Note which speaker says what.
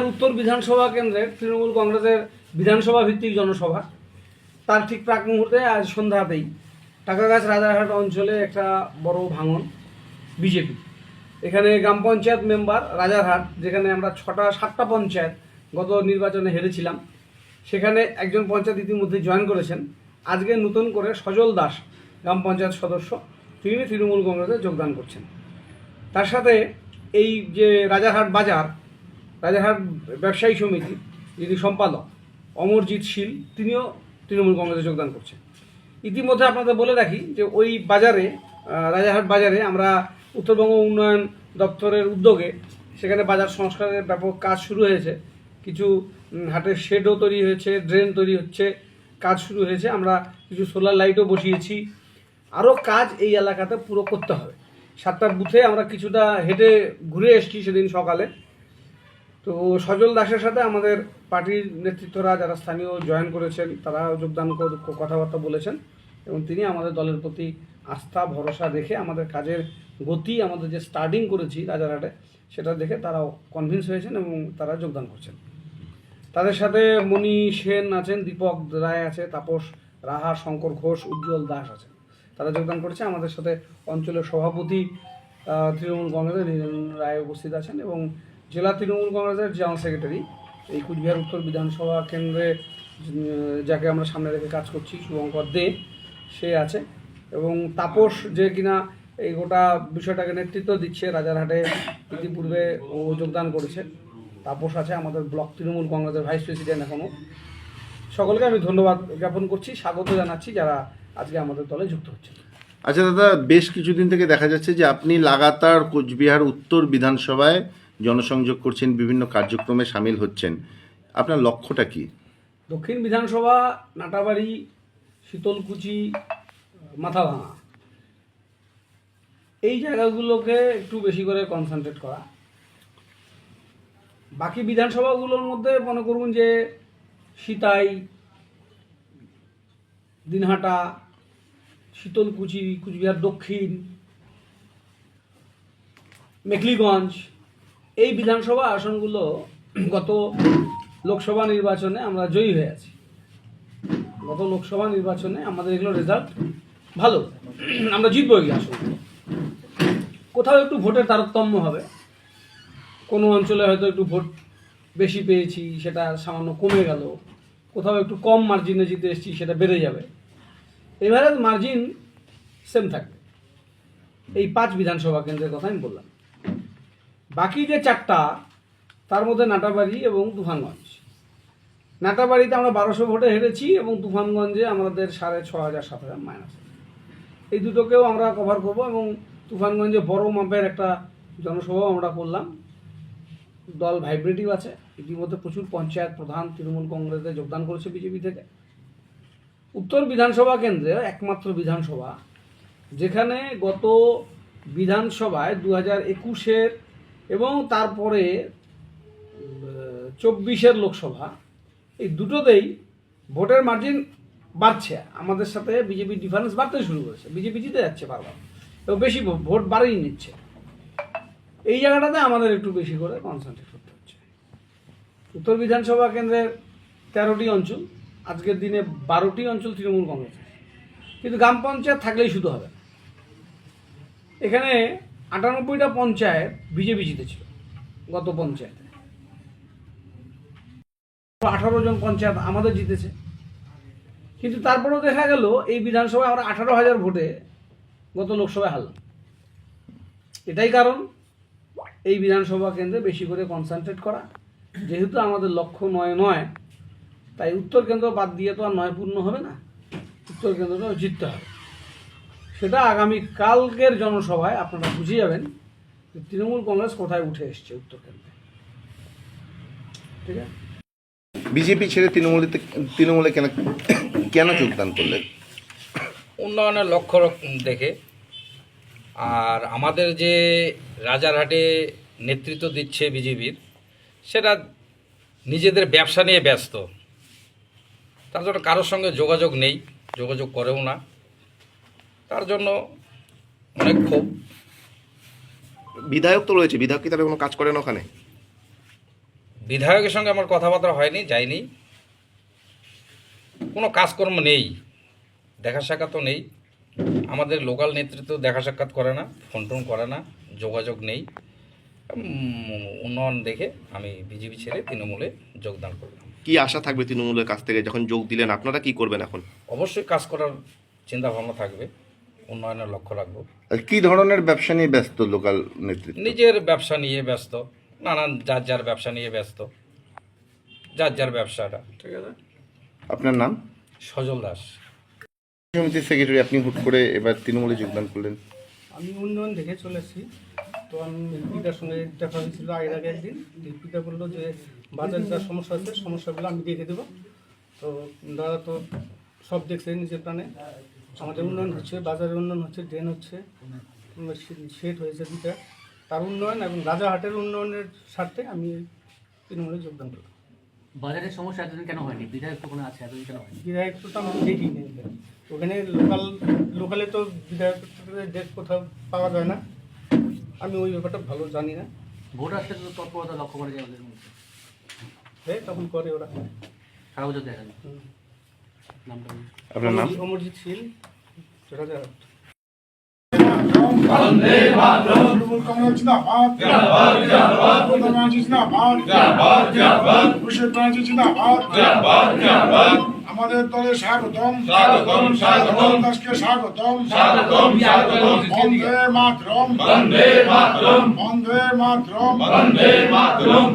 Speaker 1: উত্তর বিধানসভা কেন্দ্রের তৃণমূল কংগ্রেসের বিধানসভা ভিত্তিক জনসভা। তার ঠিক প্রাক মুহূর্তে আজ সন্ধ্যাতেই টাকাগাছ রাজারহাট অঞ্চলে একটা বড় ভাঙন, বিজেপি। এখানে গ্রাম পঞ্চায়েত মেম্বার রাজারহাট, যেখানে আমরা ছটা, সাতটা পঞ্চায়েত গত নির্বাচনে হেরেছিলাম। সেখানে একজন পঞ্চায়েত ইতিমধ্যে জয়েন করেছেন। আজকে নতুন করে সজল দাস গ্রাম পঞ্চায়েত সদস্য, তিনি তৃণমূল কংগ্রেসে যোগদান করছেন। তার সাথে এই যে রাজারহাট বাজার রাজারহাট ব্যবসায়ী সমিতি, যিনি সম্পাদক, অমরজিৎ শীল, তিনিও তৃণমূল কংগ্রেসে যোগদান করছেন। ইতিমধ্যে আপনাদের বলে রাখি যে ওই বাজারে রাজারহাট বাজারে আমরা উত্তরবঙ্গ উন্নয়ন দপ্তরের উদ্যোগে সেখানে বাজার সংস্কারের ব্যাপক কাজ শুরু হয়েছে। কিছু হাটের শেডও তৈরি হয়েছে, ড্রেন তৈরি হচ্ছে, কাজ শুরু হয়েছে। আমরা কিছু সোলার লাইটও বসিয়েছি। আরও কাজ এই এলাকাতে পুরো করতে হবে। সাতটার বুথে আমরা কিছুটা হেঁটে ঘুরে এসেছি সেদিন সকালে। তো সজল দাসের সাথে আমাদের পার্টির নেতৃত্বরা যারা স্থানীয় জয়েন করেছেন, তারা যোগদান কথাবার্তা বলেছেন এবং তিনি আমাদের দলের প্রতি আস্থা, ভরসা রেখে আমাদের কাজের গতি, আমাদের যে স্টার্টিং করেছি রাজারহাটে, সেটা দেখে তারাও কনভিন্স হয়েছেন এবং তারা যোগদান করছেন। তাদের সাথে মণি সেন আছেন, দীপক রায় আছে, তাপস রাহা, শঙ্কর ঘোষ, উজ্জ্বল দাস আছেন। তারা যোগদান করেছে। আমাদের সাথে অঞ্চলের সভাপতি তৃণমূল কংগ্রেসের রায় উপস্থিত আছেন এবং জেলা তৃণমূল কংগ্রেসের জেনারেল সেক্রেটারি, এই কুচবিহার উত্তর বিধানসভা কেন্দ্রে যাকে আমরা সামনে রেখে কাজ করছি, শুভঙ্কর দে, সে আছে। এবং তাপস যে কিনা এই গোটা বিষয়টাকে নেতৃত্ব দিচ্ছে, রাজারহাটে ইতিপূর্বে ও যোগদান করেছে। তাপস আছে আমাদের ব্লক তৃণমূল কংগ্রেসের ভাইস প্রেসিডেন্ট এখনও সকলকে আমি ধন্যবাদ জ্ঞাপন করছি, স্বাগত জানাচ্ছি যারা আজকে আমাদের দলে যুক্ত হচ্ছে
Speaker 2: আচ্ছা দাদা, বেশ কিছুদিন থেকে দেখা যাচ্ছে যে আপনি লাগাতার কোচবিহার উত্তর বিধানসভায় জনসংযোগ করছেন, বিভিন্ন কার্যক্রমে সামিল হচ্ছেন। আপনার লক্ষ্যটা কি?
Speaker 1: দক্ষিণ বিধানসভা, নাটাবাড়ি, শীতলকুচি, মাথাভাঙা। এই জায়গাগুলোকে একটু বেশি করে কনসেন্ট্রেট করা। বাকি বিধানসভাগুলোর মধ্যে মনে করুন যে সিতাই, দিনহাটা, শীতলকুচি, কুচবিহার দক্ষিণ, মেখলিগঞ্জ এই বিধানসভা আসনগুলো গত লোকসভা নির্বাচনে আমরা জয়ী হয়ে আছি। গত লোকসভা নির্বাচনে আমাদের এগুলো রেজাল্ট ভালো। আমরা জিতবো এই আসনগুলো কোথাও একটু ভোটের তারতম্য হবে। কোনো অঞ্চলে হয়তো একটু ভোট বেশি পেয়েছি, সেটা সামান্য কমে গেল। কোথাও একটু কম মার্জিনে জিতে এসেছি, সেটা বেড়ে যাবে। এবারে মার্জিন সেম থাকবে। এই পাঁচ বিধানসভা কেন্দ্রের কথা আমি বললাম। বাকি যে চারটা, তার মধ্যে নাটাবাড়ি এবং তুফানগঞ্জ। নাটাবাড়িতে আমরা বারোশো ভোটে হেরেছি এবং তুফানগঞ্জে আমাদের সাড়ে ছ হাজার, সাত হাজার মাইনাস এই দুটোকেও আমরা কভার করব এবং তুফানগঞ্জে বড় মাপের একটা জনসভাও আমরা করলাম। দল ভাইব্রেটিভ আছে। ইতিমধ্যে প্রচুর পঞ্চায়েত প্রধান তৃণমূল কংগ্রেসে যোগদান করেছে বিজেপি থেকে। উত্তর বিধানসভা কেন্দ্রে একমাত্র বিধানসভা, যেখানে গত বিধানসভায় দু হাজার একুশের এবং তারপরে চব্বিশের লোকসভা, এই দুটোতেই ভোটের মার্জিন বাড়ছে। আমাদের সাথে বিজেপি ডিফারেন্স বাড়তে শুরু করেছে। বিজেপি জিতে যাচ্ছে বারবার, এবং বেশি ভোট বাড়িয়ে নিচ্ছে। এই জায়গাটাতে আমাদের একটু বেশি করে কনসেন্ট্রেট করতে হচ্ছে। উত্তর বিধানসভা কেন্দ্রের তেরোটি অঞ্চল, আজকের দিনে বারোটি অঞ্চল তৃণমূল কংগ্রেস কিন্তু গ্রাম পঞ্চায়েত থাকলেই শুধু হবে এখানে আটানব্বইটা পঞ্চায়েত বিজেপি জিতেছিল, গত পঞ্চায়েতে। আঠারো জন পঞ্চায়েত আমাদের জিতেছে। কিন্তু তারপরেও দেখা গেল, এই বিধানসভায় আমরা আঠারো হাজার ভোটে গত লোকসভায় হারলাম। এটাই কারণ, এই বিধানসভা কেন্দ্রে বেশি করে কনসেন্ট্রেট করা। যেহেতু আমাদের লক্ষ্য নয় নয়, তাই উত্তর কেন্দ্র বাদ দিয়ে তো আর নয় পূর্ণ হবে না। উত্তর কেন্দ্রটাও জিততে হবে। সেটা আগামী কালকের জনসভায় আপনারা বুঝে যাবেন যে তৃণমূল কংগ্রেস কোথায় উঠে এসছে উত্তর কেন্দ্রে ঠিক আছে?
Speaker 2: বিজেপি ছেড়ে তৃণমূলে তৃণমূলে কেন কেন যোগদান করলেন
Speaker 3: উন্নয়নের লক্ষ্য দেখে। আর আমাদের যে রাজারহাটে নেতৃত্ব দিচ্ছে বিজেপির সেটা নিজেদের ব্যবসা নিয়ে ব্যস্ত। তার জন্য কারোর সঙ্গে যোগাযোগ নেই যোগাযোগ করেও না। তার জন্য অনেক ক্ষোভ।
Speaker 2: বিধায়ক তো রয়েছে বিধায়ক কি তারা কোনো কাজ করেন ওখানে?
Speaker 3: বিধায়কের সঙ্গে আমার কথাবার্তা হয়নি যাইনি কোনো কাজকর্ম নেই দেখা সাক্ষাৎ তো নেই। আমাদের লোকাল নেতৃত্ব দেখা সাক্ষাৎ করে না ফোন টোন করে না যোগাযোগ নেই। উন্নয়ন দেখে আমি বিজেপি ছেড়ে তৃণমূলে যোগদান করলাম।
Speaker 4: কি আশা থাকবে তৃণমূলের কাছ থেকে? যখন যোগ দিলেন আপনারা কি করবেন এখন?
Speaker 3: অবশ্যই কাজ করার চিন্তাভাবনা থাকবে। উন্নয়নের লক্ষ্য রাখব।
Speaker 2: কি ধরনের ব্যবসা নিয়ে ব্যস্ত লোকাল নেতৃত্ব?
Speaker 3: নিজের ব্যবসা নিয়ে ব্যস্ত নানান যার যার ব্যবসা নিয়ে ব্যস্ত যার যার ব্যবসাটা। ঠিক আছে।
Speaker 2: আপনার নাম?
Speaker 3: সজল দাস।
Speaker 2: সমিতির সেক্রেটারি আপনি হুট করে এবার তৃণমূলে যোগদান করলেন।
Speaker 5: আমি উন্নয়ন দেখে চলে এসেছি। তো আমি পিতার সঙ্গে দেখা হয়েছিল আগের আগে একদিন পিতা বলল যে বাজারে যা সমস্যা আছে সমস্যাগুলো আমি দেখে দেবো। তো দাদা তো সব দেখছে নিজের প্রাণে। আমাদের উন্নয়ন হচ্ছে বাজারের উন্নয়ন হচ্ছে ড্রেন হচ্ছে শেড হয়েছে দুটা তার উন্নয়ন এবং রাজাহাটের উন্নয়নের স্বার্থে আমি তৃণমূলে যোগদান করলাম
Speaker 6: বাজারের সমস্যা এতদিন কেন হয়নি? বিধায়ক তো কোনো আছে এতদিন কেন হয়নি?
Speaker 5: বিধায়ক তো আমি দেখিনি ওখানে লোকাল লোকালে তো বিধায়ক ডেট কোথাও পাওয়া যায় না। আমি ওই ব্যাপারটা ভালো জানি না।
Speaker 6: ভোট আসতে তো তৎপরতা লক্ষ্য করা যায় ওদের মধ্যে।
Speaker 5: হ্যাঁ তখন করে ওরা।
Speaker 6: সারা বছর দেখা যায়।
Speaker 2: আপনার নাম?
Speaker 5: অমরজিৎ শীল রাজাহাট
Speaker 7: তৃণমূল কংগ্রেস জিন্দাবাদ জিন্দাবাদ জিন্দাবাদ মমতা জিন্দাবাদ জিন্দাবাদ জিন্দাবাদ অভিষেক ব্যানার্জি জিন্দাবাদ জিন্দাবাদ জিন্দাবাদ আমাদের দলে স্বাগতম। স্বাগতম স্বাগতম। দাসকে স্বাগতম। স্বাগতম স্বাগতম। বন্দে মাতরম। বন্দে মাতরম। বন্দে মাতরম। বন্দে মাতরম।